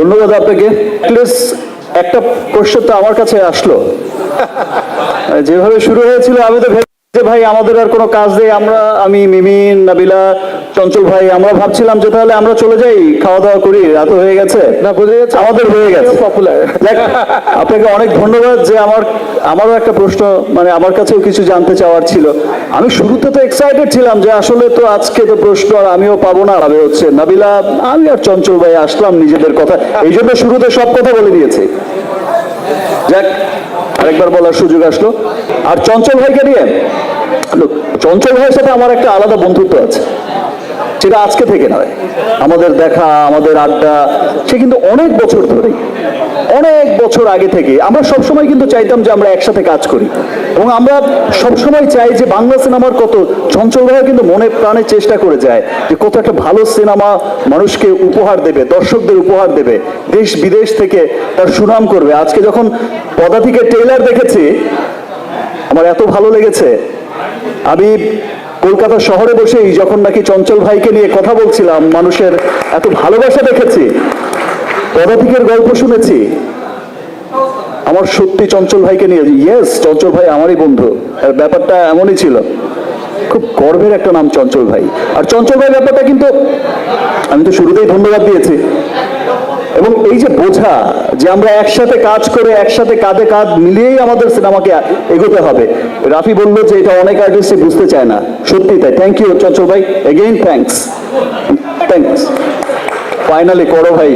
ধন্যবাদ আপনাকে। প্লিজ একটা প্রশ্ন তো আমার কাছে আসলো। যেভাবে শুরু হয়েছিল আমি তো যে ভাই আমাদের আর কোনো কাজ নেই আমরা আমি মিমিন নাবিলা চঞ্চল ভাই আমরা ভাবছিলাম যে তাহলে আমরা চলে যাই খাওয়া দাওয়া করি রাত হয়ে গেছে। না বোঝা গেছে আমাদের হয়ে গেছে। পপুলার আপনাকে অনেক ধন্যবাদ যে আমার আমারও একটা প্রশ্ন মানে আমার কাছেও কিছু জানতে চাওয়ার ছিল। আমি শুরুতে তো এক্সাইটেড ছিলাম যে আসলে তো আজকে তো প্রশ্ন আর আমিও পাবো না হবে হচ্ছে নাবিলা আমি আর চঞ্চল ভাই আসলাম নিজেদের কথা এই জন্য শুরুতে সব কথা বলে দিয়েছি। যাক, আরেকবার বলার সুযোগ আসলো। আর চঞ্চল ভাইকে নিয়ে চঞ্চল ভাইয়ের সাথে আমার একটা আলাদা বন্ধুত্ব আছে। সেটা আজকে থেকে নয়। আমাদের দেখা, আমাদের আড্ডা, সে কিন্তু অনেক বছর ধরে অনেক বছর আগে থেকে আমরা সবসময় কিন্তু চাইতাম যে আমরা একসাথে কাজ করি। এবং আমরা সবসময় চাই যে বাংলা সিনেমার কত চঞ্চল ভাইয়া কিন্তু মনে প্রাণে চেষ্টা করে যায় যে কত একটা ভালো সিনেমা মানুষকে উপহার দেবে, দর্শকদের উপহার দেবে, দেশ বিদেশ থেকে তার সুনাম করবে। আজকে যখন পদাতিকের ট্রেলার দেখেছি, আমার এত ভালো লেগেছে। আমি কলকাতা শহরে বসেই যখন নাকি চঞ্চল ভাইকে নিয়ে কথা বলছিলাম, মানুষের এত ভালোবাসা দেখেছি পদাতিকের গল্প শুনেছি আমার সত্যি চঞ্চল ভাইকে নিয়ে ইয়েস চঞ্চল ভাই আমারই বন্ধু। আর ব্যাপারটা এমনই ছিল, খুব গর্বের একটা নাম চঞ্চল ভাই। আর চঞ্চল ভাই ব্যাপারটা কিন্তু আমি তো শুরুতেই ধন্যবাদ দিয়েছি। এবং এই যে বোঝা যে আমরা একসাথে কাজ করে, একসাথে কাঁধে কাঁধ মিলিয়েই আমাদের সিনেমাকে এগোতে হবে। রাফি বলল যে এটা অনেক আর্টিস্টই বুঝতে চায় না। সত্যি তাই। থ্যাংক ইউ চঞ্চল ভাই। এগেইন থ্যাঙ্কস থ্যাঙ্কস ফাইনালি করো ভাই।